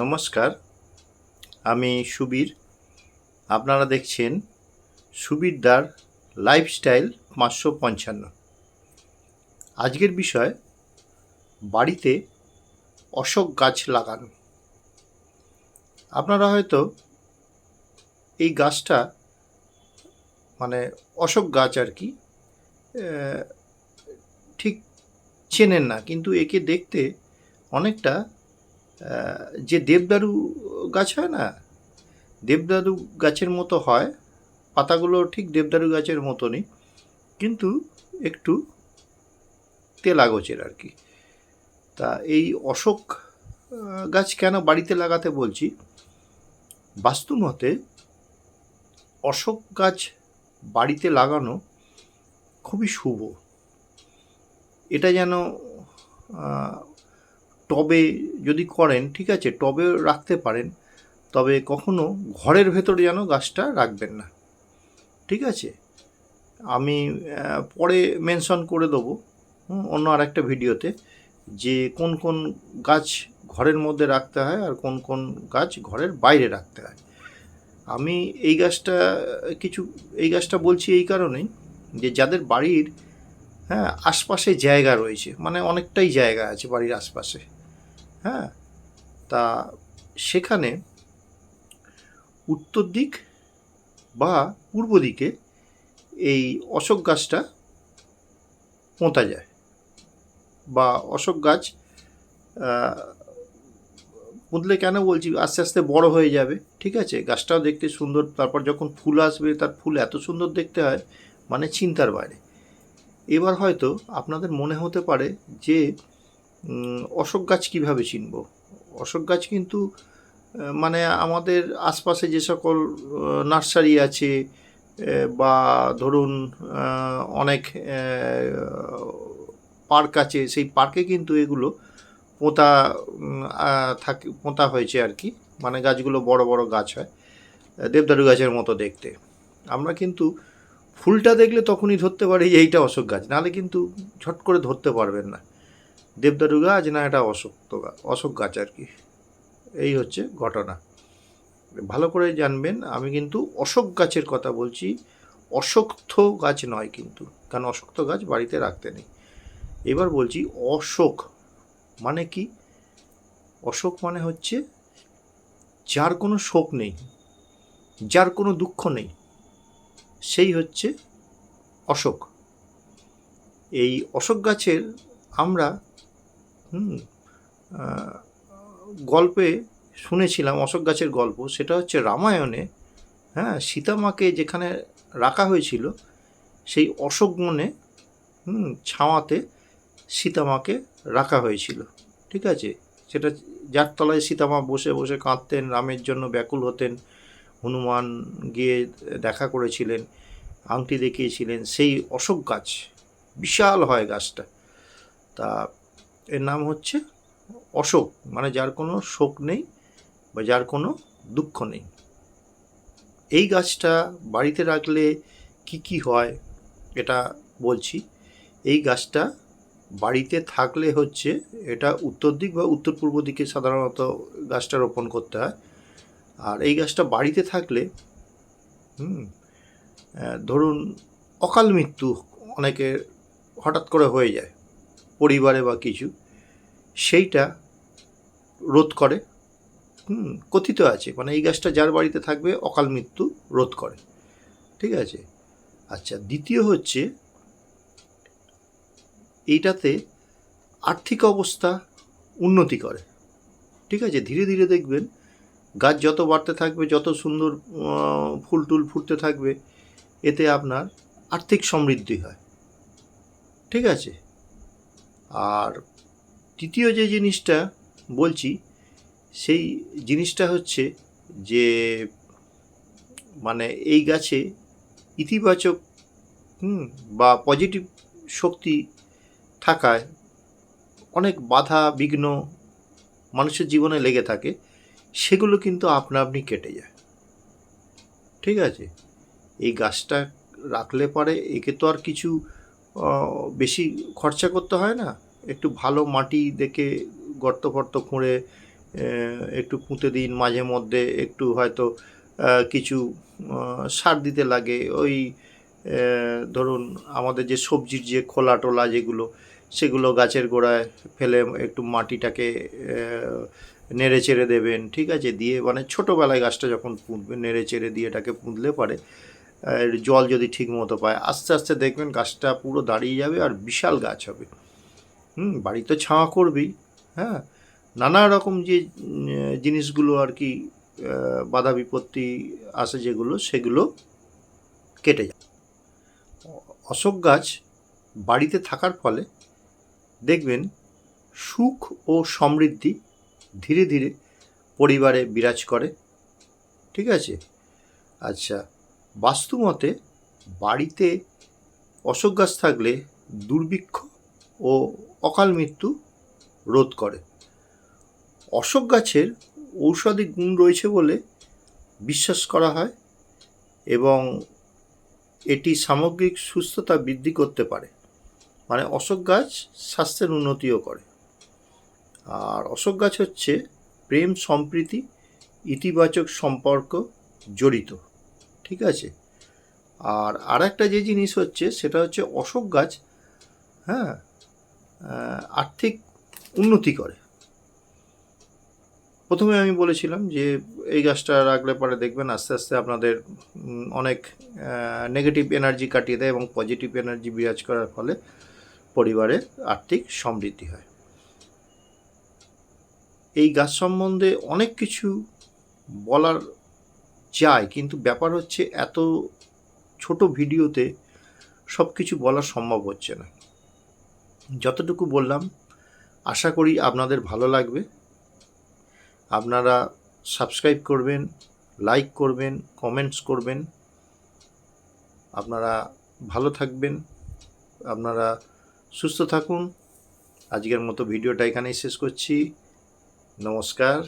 নমস্কার, আমি সুবীর। আপনারা দেখছেন সুবীরদার লাইফস্টাইল পাঁচশো পঞ্চান্ন। আজকের বিষয়, বাড়িতে অশোক গাছ লাগানো। আপনারা হয়তো এই গাছটা মানে অশোক গাছ আর কি ঠিক চেনেন না, কিন্তু একে দেখতে অনেকটা যে দেবদারু গাছ হয় না, দেবদারু গাছের মতো হয়, পাতাগুলো ঠিক দেবদারু গাছের মতনই, কিন্তু একটু তেলা গোছের আর কি। তা এই অশোক গাছ কেন বাড়িতে লাগাতে বলছি? বাস্তু মতে অশোক গাছ বাড়িতে লাগানো খুবই শুভ। এটা যেন টবে যদি করেন, ঠিক আছে টবে রাখতে পারেন, তবে কখনো ঘরের ভেতরে যেন গাছটা রাখবেন না। ঠিক আছে? আমি পরে মেনশন করে দেবো অন্য আর একটা ভিডিওতে যে কোন কোন গাছ ঘরের মধ্যে রাখতে হয় আর কোন কোন গাছ ঘরের বাইরে রাখতে হয়। আমি এই গাছটা, কিছু, এই গাছটা বলছি এই কারণেই যে যাদের বাড়ির হ্যাঁ আশপাশে জায়গা রয়েছে মানে অনেকটাই জায়গা আছে বাড়ির আশপাশে হ্যাঁ তা সেখানে উত্তর দিক বা পূর্ব দিকে এই অশোক গাছটা পোঁতা যায় বা অশোক গাছ পুঁতলে কেন বলছি? আস্তে আস্তে বড় হয়ে যাবে, ঠিক আছে? গাছটাও দেখতে সুন্দর, তারপর যখন ফুল আসবে, তার ফুল এত সুন্দর দেখতে হয় মানে চিন্তার বাইরে। এবার হয়তো আপনাদের মনে হতে পারে যে অশোক গাছ কীভাবে চিনব? অশোক গাছ কিন্তু মানে আমাদের আশপাশে যে সকল নার্সারি আছে বা ধরুন অনেক পার্ক আছে, সেই পার্কে কিন্তু এগুলো পোঁতা থাকে, পোঁতা হয়েছে আর কি। মানে গাছগুলো বড় বড় গাছ হয়, দেবদারু গাছের মতো দেখতে। আমরা কিন্তু ফুলটা দেখলে তখনই ধরতে পারি যে এইটা অশোক গাছ, নাহলে কিন্তু ঝট করে ধরতে পারবেন না। দেবদারু গাছ না এটা অশোক তো গা- অশোক গাছ আর কি। এই হচ্ছে ঘটনা। ভালো করে জানবেন, আমি কিন্তু অশোক গাছের কথা বলছি। অশক্ত গাছ নয় কিন্তু, কারণ অশক্ত গাছ বাড়িতে রাখতে নেই। এবার বলছি অশোক মানে কি? অশোক মানে হচ্ছে যার কোনো শোক নেই, যার কোনো দুঃখ নেই, সেই হচ্ছে অশোক। এই অশোক গাছের আমরা গল্পে শুনেছিলাম অশোক গাছের গল্প সেটা হচ্ছে রামায়ণে হ্যাঁ সীতামাকে যেখানে রাখা হয়েছিল সেই অশোক হুম, ছাওয়াতে সীতামাকে রাখা হয়েছিল ঠিক আছে? সেটা যার তলায় সীতামা বসে বসে কাঁদতেন রামের জন্য ব্যাকুল হতেন হনুমান গিয়ে দেখা করেছিলেন আংটি দেখিয়েছিলেন সেই অশোক গাছ বিশাল হয় গাছটা। তা এর নাম হচ্ছে অশোক মানে যার কোনো শোক নেই বা যার কোনো দুঃখ নেই। এই গাছটা বাড়িতে রাখলে কি কি হয় এটা বলছি। এই গাছটা বাড়িতে থাকলে হচ্ছে এটা উত্তর দিক বা উত্তর পূর্ব দিকে সাধারণত গাছটা রোপণ করতে হয়। আর এই গাছটা বাড়িতে থাকলে, হুম ধরুন অকাল মৃত্যু অনেকের হঠাৎ করে হয়ে যায়। পরিবারে বা কিছু, সেইটা রোধ করে। হুম, কথিত আছে। মানে এই গাছটা যার বাড়িতে থাকবে, অকাল মৃত্যু রোধ করে। ঠিক আছে? আচ্ছা দ্বিতীয় হচ্ছে, এইটাতে আর্থিক অবস্থা উন্নতি করে। ঠিক আছে? ধীরে ধীরে দেখবেন, গাছ যত বাড়তে থাকবে, যত সুন্দর ফুল টুল ফুটতে থাকবে, এতে আপনার আর্থিক সমৃদ্ধি হয়। ঠিক আছে? আর তৃতীয় যে জিনিসটা বলছি, সেই জিনিসটা হচ্ছে যে মানে এই গাছে ইতিবাচক বা পজিটিভ শক্তি থাকায় অনেক বাধা, বিঘ্ন মানুষের জীবনে লেগে থাকে, সেগুলো কিন্তু আপনা আপনি কেটে যায়। ঠিক আছে? এই গাছটা রাখলে পরে, একে তো আর কিছু বেশি খরচা করতে হয় না? একটু ভালো মাটি দেখে গর্ত ফর্ত খুঁড়ে একটু পুঁতে দিন, মাঝে মধ্যে একটু হয়তো কিছু সার দিতে লাগে। ওই ধরুন আমাদের যে সবজির যে খোলা টোলা যেগুলো, সেগুলো গাছের গোড়ায় ফেলে একটু মাটিটাকে নেড়ে চেড়ে দেবেন, ঠিক আছে? দিয়ে মানে ছোটোবেলায় গাছটা যখন পুঁতবেন নেড়ে চেড়ে দিয়ে এটাকে পুঁতলে পারে। জল যদি ঠিক মতো পায়, আস্তে আস্তে দেখবেন গাছটা পুরো দাঁড়িয়ে যাবে আর বিশাল গাছ হবে। হুম বাড়ি তো ছাওয়া করবেই হ্যাঁ? নানা রকম যে জিনিসগুলো আর কি বাধা বিপত্তি আসে যেগুলো, সেগুলো কেটে যায়। অশোক গাছ বাড়িতে থাকার ফলে দেখবেন সুখ ও সমৃদ্ধি ধীরে ধীরে পরিবারে বিরাজ করে। ঠিক আছে? আচ্ছা বাস্তুমতে বাড়িতে অশোক গাছ থাকলে দুর্ভিক্ষ ও অকাল মৃত্যু রোধ করে। অশোক গাছের ঔষধি গুণ রয়েছে বলে বিশ্বাস করা হয় এবং এটি সামগ্রিক সুস্থতা বৃদ্ধি করতে পারে। মানে অশোক গাছ স্বাস্থ্যের উন্নতিও করে। আর অশোক গাছ হচ্ছে প্রেম সম্প্রীতি, ইতিবাচক সম্পর্ক জড়িত। ঠিক আছে? আর আর একটা যে জিনিস হচ্ছে, সেটা হচ্ছে অশোক গাছ হ্যাঁ আর্থিক উন্নতি করে। প্রথমে আমি বলেছিলাম যে, এই গাছটা রাখলে পরে দেখবেন আস্তে আস্তে আপনাদের অনেক নেগেটিভ এনার্জি কাটিয়ে দেয় এবং পজিটিভ এনার্জি বিরাজ করার ফলে পরিবারে আর্থিক সমৃদ্ধি হয়। এই গাছ সম্বন্ধে অনেক কিছু বলার যায়, কিন্তু ব্যাপার হচ্ছে এত ছোট ভিডিওতে সব কিছু বলা সম্ভব হচ্ছে না। যতটুকু বললাম, আশা করি আপনাদের ভালো লাগবে। আপনারা সাবস্ক্রাইব করবেন, লাইক করবেন, কমেন্টস করবেন। আপনারা ভালো থাকবেন, আপনারা সুস্থ থাকুন। আজকের মতো ভিডিওটা এখানেই শেষ করছি। নমস্কার।